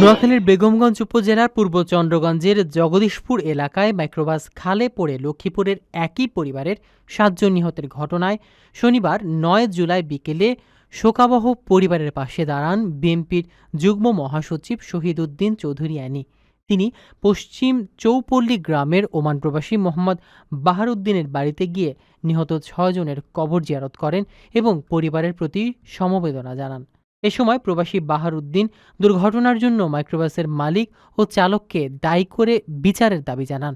নোয়াখালীর বেগমগঞ্জ উপজেলার পূর্ব চন্দ্রগঞ্জের জগদীশপুর এলাকায় মাইক্রোবাস খালে পড়ে লক্ষ্মীপুরের একই পরিবারের সাতজন নিহতের ঘটনায় শনিবার নয় জুলাই বিকেলে শোকাবহ পরিবারের পাশে দাঁড়ান বিএনপির যুগ্ম মহাসচিব শহীদ উদ্দিন চৌধুরী অ্যানি। তিনি পশ্চিম চৌপল্লী গ্রামের ওমান প্রবাসী মোহাম্মদ বাহারউদ্দিনের বাড়িতে গিয়ে নিহত ছয়জনের কবর জিয়ারত করেন এবং পরিবারের প্রতি সমবেদনা জানান। এ সময় প্রবাসী বাহারউদ্দিন দুর্ঘটনার জন্য মাইক্রোবাসের মালিক ও চালককে দায়ী করে বিচারের দাবি জানান।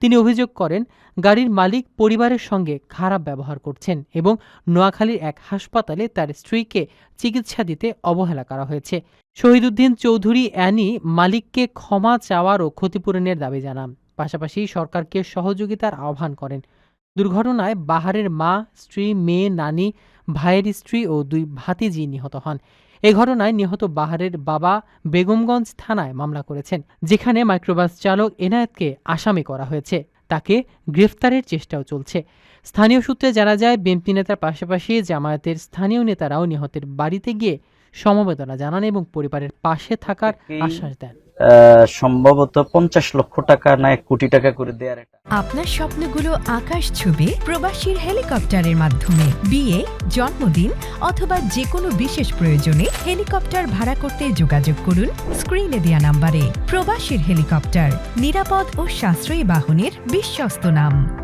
তিনি অভিযোগ করেন, গাড়ির মালিক পরিবারের সঙ্গে খারাপ ব্যবহার করছেন এবং নোয়াখালীর এক হাসপাতালে তার স্ত্রীকে চিকিৎসা দিতে অবহেলা করা হয়েছে। শহীদুদ্দিন চৌধুরী অ্যানি মালিককে ক্ষমা চাওয়ার ও ক্ষতিপূরণের দাবি জানান। পাশাপাশি সরকারকে সহযোগিতার আহ্বান করেন। দুর্ঘটনায় বাহারের মা, স্ত্রী, মেয়ে, নানি ভাইয়ের স্ত্রী ও দুই ভাতিজি নিহত হন। এ ঘটনায় নিহত বাহারের বাবা বেগমগঞ্জ থানায় মামলা করেছেন যেখানে মাইক্রোবাস চালক এনায়েতকে আসামি করা হয়েছে। তাকে গ্রেফতারের চেষ্টাও চলছে। স্থানীয় সূত্রে জানা যায় বিএনপি নেতার পাশাপাশি জামায়াতের স্থানীয় নেতারাও নিহতের বাড়িতে গিয়ে সমবেদনা জানান এবং পরিবারের পাশে থাকার আশ্বাস দেন। সম্ভবত পঞ্চাশ লক্ষ টাকা না এক কোটি টাকা করে একটা আপনার স্বপ্নগুলো আকাশ ছুবে প্রবাসীর হেলিকপ্টারের মাধ্যমে, বিয়ে, জন্মদিন অথবা যে কোনো বিশেষ প্রয়োজনে হেলিকপ্টার ভাড়া করতে যোগাযোগ করুন স্ক্রিনে দেওয়া নাম্বারে। প্রবাসীর হেলিকপ্টার, নিরাপদ ও সাশ্রয়ী বাহনের বিশ্বস্ত নাম।